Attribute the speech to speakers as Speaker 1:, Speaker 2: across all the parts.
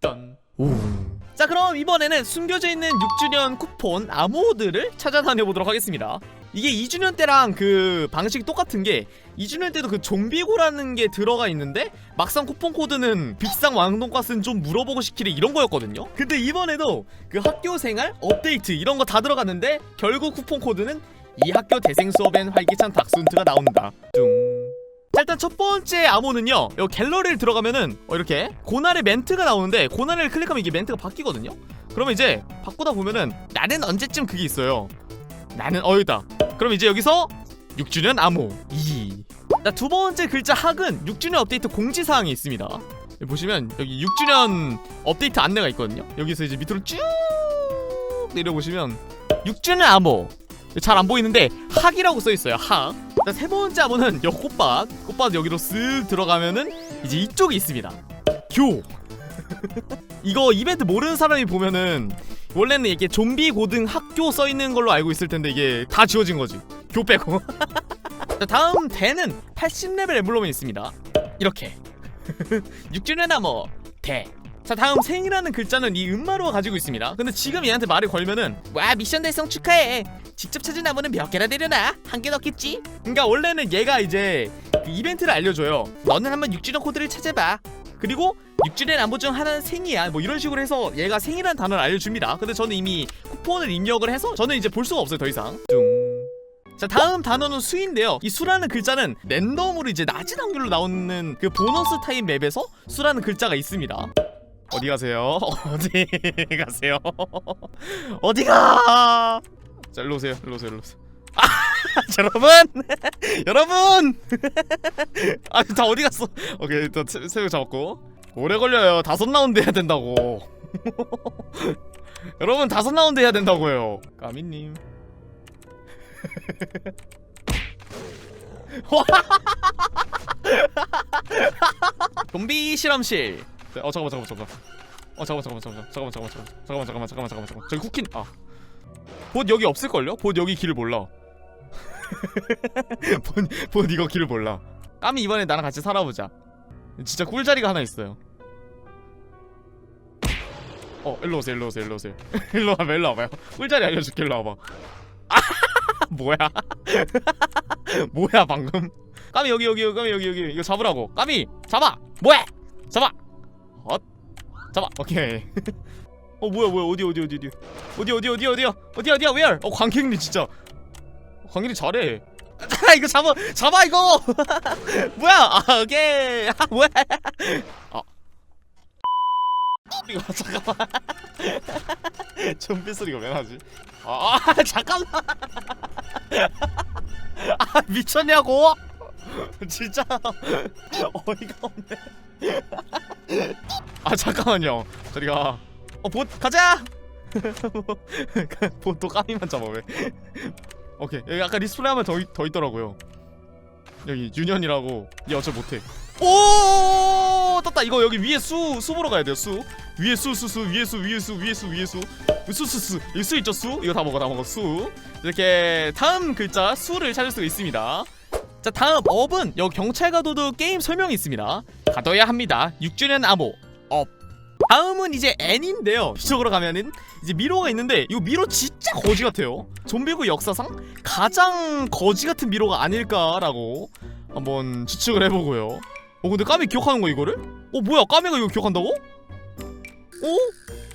Speaker 1: 짠. 자 그럼 이번에는 숨겨져 있는 6주년 쿠폰 아모드를 찾아다녀 보도록 하겠습니다. 이게 2주년 때랑 그 방식이 똑같은 게 2주년 때도 그 좀비고라는 게 들어가 있는데 막상 쿠폰 코드는 빅상 왕돈가스는 좀 물어보고 싶기를 이런 거였거든요. 근데 이번에도 그 학교 생활 업데이트 이런 거 다 들어갔는데 결국 쿠폰 코드는 이 학교 대생 수업엔 활기찬 닥순트가 나온다. 뚱. 자 일단 첫 번째 암호는요. 여기 갤러리를 들어가면은 어, 이렇게 고난의 멘트가 나오는데 고난을 클릭하면 이게 멘트가 바뀌거든요. 그러면 이제 바꾸다 보면은 나는 언제쯤 그게 있어요? 나는 어이다? 그럼 이제 여기서 6주년 암호. 2 자, 두 번째 글자 학은 6주년 업데이트 공지사항이 있습니다. 여기 보시면 여기 6주년 업데이트 안내가 있거든요. 여기서 이제 밑으로 쭉 내려보시면 6주년 암호 잘 안 보이는데 학이라고 써 있어요. 학. 자, 세 번째 암호는 여 꽃밭. 꽃밭 여기로 쓱 들어가면은 이제 이쪽이 있습니다. 교. 이거 이벤트 모르는 사람이 보면은 원래는 이게 좀비 고등 학교 써 있는 걸로 알고 있을 텐데 이게 다 지워진 거지. 교 빼고. 자, 다음 대는 80레벨 엠블럼이 있습니다. 이렇게. 6주년 암호 대. 자 다음 생이라는 글자는 이 음마루가 가지고 있습니다. 근데 지금 얘한테 말을 걸면은 와 미션 달성 축하해 직접 찾은 나무는 몇 개나 내려놔 한 개 넣겠지? 그러니까 원래는 얘가 이제 그 이벤트를 알려줘요. 너는 한번 6주년 코드를 찾아봐. 그리고 6주년 안보 중 하나는 생이야. 뭐 이런 식으로 해서 얘가 생이라는 단어를 알려줍니다. 근데 저는 이미 쿠폰을 입력을 해서 저는 이제 볼 수가 없어요 더 이상. 자 다음 단어는 수인데요. 이 수라는 글자는 랜덤으로 이제 낮은 확률로 나오는 그 보너스 타입 맵에서 수라는 글자가 있습니다 어디 가세요? 어디 가세요? 어디가? 자 일로 오세요. 일로 오세요. 일로 오세요. 아 자, 여러분! 여러분! 아다 어디 갔어? 오케이 일단 세- 세명 잡았고. 오래 걸려요. 다섯 라운드 해야 된다고. 여러분 다섯 라운드 해야 된다고요. 까미님. 좀비 실험실 네, 어 잠깐만 잠깐만 잠깐만. 어 잠깐만 잠깐만 잠깐만 잠깐만 잠깐만 잠깐만 잠깐만 잠깐만 잠깐만 저기 쿠킨 아봇 여기 없을걸요? 봇 여기 길을 몰라. 봇, 봇 이거 길을 몰라. 까미 이번에 나랑 같이 살아보자. 진짜 꿀자리가 하나 있어요. 어 일로 오세요 일로 오세요 일로 오세요. 일로 와봐 일로 와봐요. 꿀자리 알려줄게 일로 와봐. 아 뭐야? 뭐야 방금? 까미 여기 여기 여기 까미 여기 여기. 이거 잡으라고. 까미 잡아! 뭐해? 잡아 헛. 잡아. 오케이. 어 뭐야 뭐야. 어디 어디 어디 어디. 어디 어디 어디 어디야? 어디 어디야? Where? 어 광경리 진짜. 광경리 잘해. 아 이거 잡아 잡아 이거. 뭐야? 아 오케이. 아 뭐야. 아. 이거 잠깐만. 좀비 소리가 왜 나지? 아, 아 잠깐만. 아 미쳤냐고? 진짜. 어이가 없네 아 잠깐만요. 저리가. 어봇 가자! 보또 까미만 잡아 왜? 오케이. 여기 아까 리스플레이 하면 더, 있- 더 있더라고요. 여기 유년이라고 얘 어차피 못해. 오! 떴다. 이거 여기 위에 수 수 보러 가야 돼요 수. 위에 수 수 수 위에 수 위에 수 위에 수 위에 수수수수 여기 수 있죠 수? 이거 다 먹어 다 먹어. 수. 이렇게 다음 글자 수를 찾을 수가 있습니다. 자 다음 업은 여기 경찰 가도도 게임 설명이 있습니다 가둬야 합니다. 6주년 암호 업. 다음은 이제 N인데요. 이쪽으로 가면은 이제 미로가 있는데 이거 미로 진짜 거지 같아요. 좀비고 역사상 가장 거지 같은 미로가 아닐까라고 한번 추측을 해보고요. 어 근데 까미 기억하는 거 이거를? 어 뭐야? 까미가 이거 기억한다고? 어?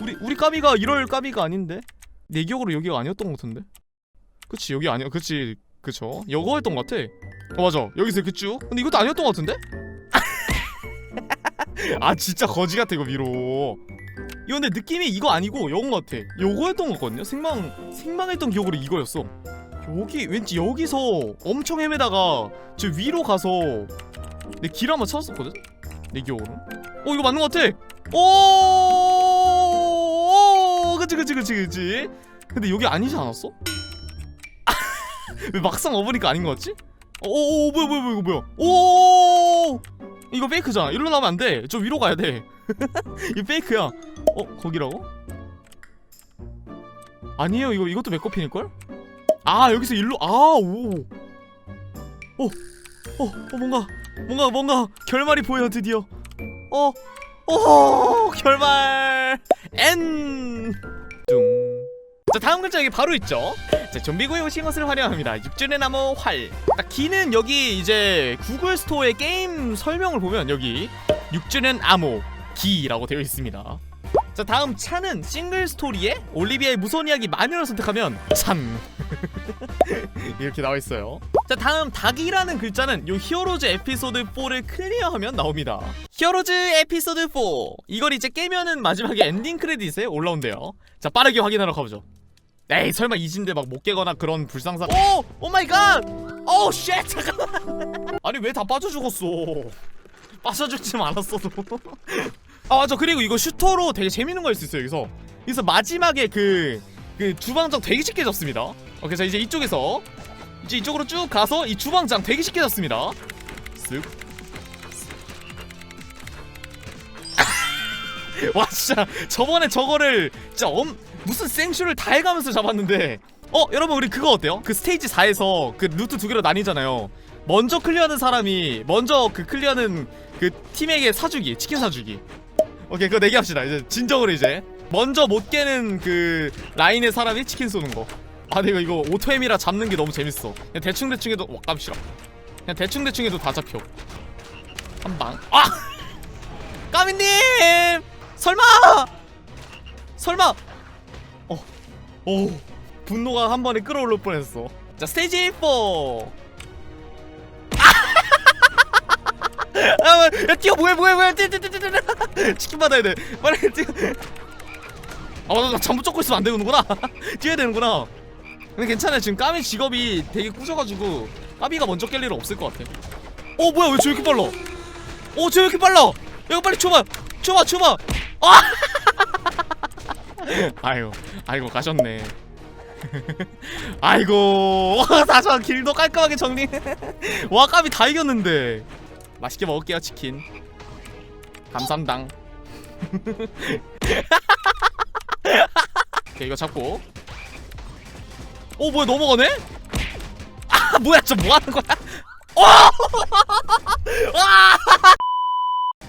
Speaker 1: 우리 우리 까미가 이럴 까미가 아닌데? 내 기억으로 여기가 아니었던 것 같은데? 그치 여기 아니야. 그치 그쵸. 이거였던 것 같아. 어 맞아. 여기서 이렇게 쭉 근데 이것도 아니었던 것 같은데? 아 진짜 거지 같아 이거 미로. 이거 근데 느낌이 이거 아니고 것 같아. 요거였던 것 같거든요. 생망 생망했던 기억으로 이거였어. 여기 왠지 여기서 엄청 헤매다가 저 위로 가서 내 길 한번 찾았었거든? 내 기억으로 어 이거 맞는 것 같아. 오, 오! 그치 그치 그치 그치. 근데 여기 아니지 않았어? 왜 막상 와보니까 아닌 것 같지? 오, 오 뭐야 뭐야 뭐야 이거 뭐야? 오 이거 페이크잖아. 일로 나오면 안돼. 저 위로 가야 돼. 이거 페이크야. 어 거기라고? 아니에요. 이거 이것도 메커핀일걸? 아 여기서 일로 아오. 어, 어, 어 뭔가 뭔가 뭔가 결말이 보여 드디어. 어, 어 결말 다음 글자 여기 바로 있죠. 자 좀비고에 오신 것을 환영합니다. 6주년 나무 활. 딱 기는 여기 이제 구글 스토어의 게임 설명을 보면 여기 6주년 암호 기라고 되어 있습니다. 자 다음 찬은 싱글 스토리에 올리비아의 무서운 이야기 마녀를 선택하면 찬 이렇게 나와 있어요. 자 다음 닭이라는 글자는 요 히어로즈 에피소드 4를 클리어하면 나옵니다. 히어로즈 에피소드 4 이걸 이제 깨면은 마지막에 엔딩 크레딧에 올라온대요. 자 빠르게 확인하러 가보죠 에이 설마 이진대 막 못 깨거나 그런 불상사? 오! 오 마이 갓! 오우 쉣! 잠깐만. 아니 왜 다 빠져 죽었어? 빠져 죽지 않았어도. 아 맞아. 그리고 이거 슈터로 되게 재밌는 거 할 수 있어요 여기서. 여기서 마지막에 그 그 주방장 되게 쉽게 졌습니다. 오케이 자 이제 이쪽에서. 이제 이쪽으로 쭉 가서 이 주방장 되게 쉽게 졌습니다. 쓱. 와 진짜. 저번에 저거를 진짜 엄 무슨 생슈를 다 해가면서 잡았는데. 어 여러분 우리 그거 어때요? 그 스테이지 4에서 그 루트 두 개로 나뉘잖아요. 먼저 클리어하는 사람이 먼저 그 클리어하는 그 팀에게 사주기 치킨 사주기. 오케이 그거 내기합시다. 이제 진정으로 이제. 먼저 못 깨는 그 라인의 사람이 치킨 쏘는 거아 근데 이거 오토엠이라 잡는 게 너무 재밌어. 그냥 대충대충 해도 와 깜짝이야 그냥 대충대충 해도 다 잡혀. 한방 아! 까미님! 설마! 설마! 어, 오, 분노가 한 번에 끌어올릴 뻔했어. 자, 스테이지 4. 아, 야, 뛰어, 뭐야, 뭐야, 뭐야, 뛰어, 뛰어, 뛰어, 뛰어. 치킨 받아야 돼. 빨리 뛰어. 아, 맞아, 나 잠못 쫓고 있으면 안 되는구나. 뛰어야 되는구나. 근데 괜찮아, 지금 까미 직업이 되게 꾸져가지고 까비가 먼저 깰 일은 없을 것 같아. 어, 뭐야, 왜저 이렇게 빨라? 어, 저왜 이렇게 빨라? 이거 빨리 쳐봐, 쳐봐, 쳐봐. 아! 아유, 아이고 가셨네. 아이고, 와, 다저 길도 깔끔하게 정리. 와, 까비 다 이겼는데. 맛있게 먹을게요 치킨. 감삼당. 오케이 이거 잡고. 오 뭐야 넘어가네? 아 뭐야 저 뭐 하는 거야? 오! 아!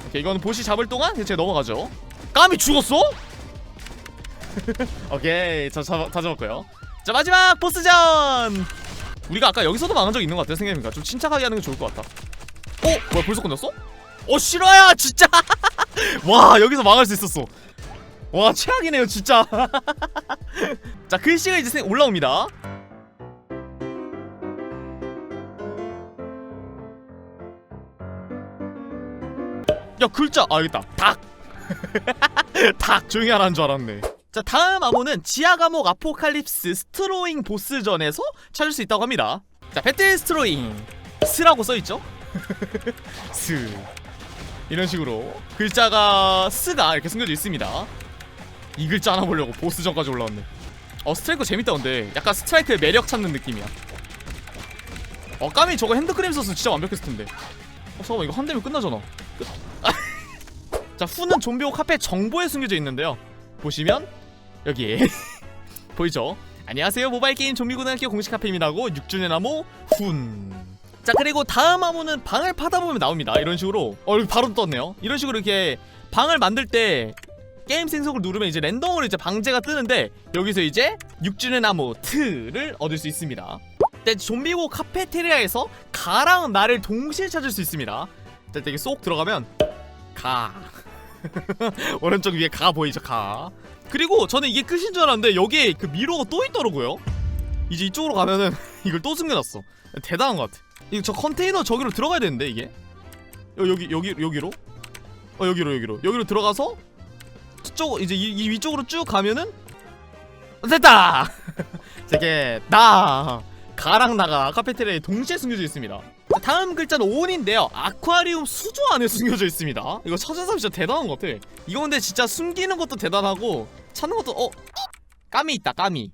Speaker 1: 오케이 이거는 보시 잡을 동안 제가 넘어가죠. 까미 죽었어? 오케이 저 잡, 다 잡았고요. 자 마지막 보스전! 우리가 아까 여기서도 망한 적 있는 것 같아요 생각해보니까 좀 침착하게 하는 게 좋을 것 같다. 어? 뭐야 벌써 끝났어? 어 싫어야 진짜! 와 여기서 망할 수 있었어. 와 최악이네요 진짜. 자 글씨가 이제 생- 올라옵니다. 야 글자 아 여기있다. 닭! 닭 조용히 하라는 줄 알았네 자 다음 암호는 지하 감옥 아포칼립스 스트로잉 보스전에서 찾을 수 있다고 합니다. 자 배틀 스트로잉. 스라고 써있죠? 스. 이런 식으로 글자가 스가 이렇게 숨겨져 있습니다. 이 글자 하나 보려고 보스전까지 올라왔네. 어 스트라이크 재밌다 근데. 약간 스트라이크의 매력 찾는 느낌이야. 어 까미 저거 핸드크림 소스 진짜 완벽했을 텐데. 어 잠깐만 이거 한 대면 끝나잖아. 끝. 자 후는 좀비오 카페 정보에 숨겨져 있는데요. 보시면 여기 보이죠? 안녕하세요 모바일 게임 좀비고등학교 공식 카페입니다고 6주년 암호 훈. 자 그리고 다음 암호는 방을 파다 보면 나옵니다. 이런 식으로 어 바로 떴네요. 이런 식으로 이렇게 방을 만들 때 게임 생성을 누르면 이제 랜덤으로 이제 방제가 뜨는데 여기서 이제 6주년 암호 트를 얻을 수 있습니다. 네, 좀비고 카페테리아에서 가랑 나를 동시에 찾을 수 있습니다. 자, 되게 쏙 들어가면 가 오른쪽 위에 가 보이죠 가 그리고 저는 이게 끝인 줄 알았는데 여기에 그 미로가 또 있더라고요. 이제 이쪽으로 가면은 이걸 또 숨겨놨어. 대단한 것 같아. 이거 저 컨테이너 저기로 들어가야 되는데 이게? 여, 여기 여기 여기로? 어 여기로 여기로. 여기로 들어가서 저쪽 이제 이, 이 위쪽으로 쭉 가면은 됐다! 되게 나! 가랑 나가 카페테리아에 동시에 숨겨져 있습니다. 자, 다음 글자는 온인데요 아쿠아리움 수조 안에 숨겨져 있습니다 이거 찾은 사람 진짜 대단한 것 같아 이거 근데 진짜 숨기는 것도 대단하고 찾는 것도 어 까미 있다 까미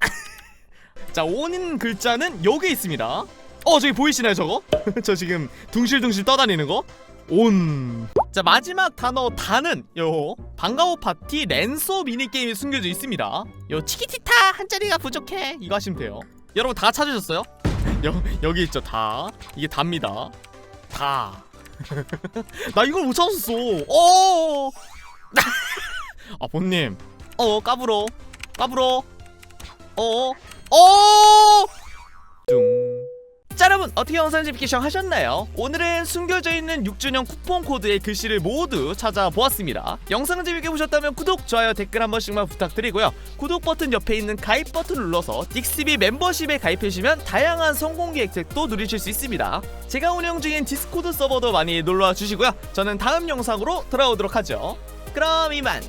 Speaker 1: 자 온인 글자는 여기 있습니다 어 저기 보이시나요 저거? 저 지금 둥실둥실 떠다니는 거? 온. 자 마지막 단어 단은 요 반가워 파티 랜서 미니 게임이 숨겨져 있습니다. 요 치키티타 한 자리가 부족해 이거 하시면 돼요. 여러분 다 찾으셨어요? 여 여기 있죠 다 이게 답니다. 다. 나 이걸 못 찾았어. 어. 아 본님 어 까불어 까불어 어어 어 뚱. 자 여러분 어떻게 영상 재밌게 시청하셨나요? 오늘은 숨겨져 있는 6주년 쿠폰 코드의 글씨를 모두 찾아보았습니다. 영상 재밌게 보셨다면 구독, 좋아요, 댓글 한 번씩만 부탁드리고요. 구독 버튼 옆에 있는 가입 버튼 눌러서 딕스비 멤버십에 가입해주시면 다양한 성공기 혜택도 누리실 수 있습니다. 제가 운영 중인 디스코드 서버도 많이 놀러와 주시고요. 저는 다음 영상으로 돌아오도록 하죠. 그럼 이만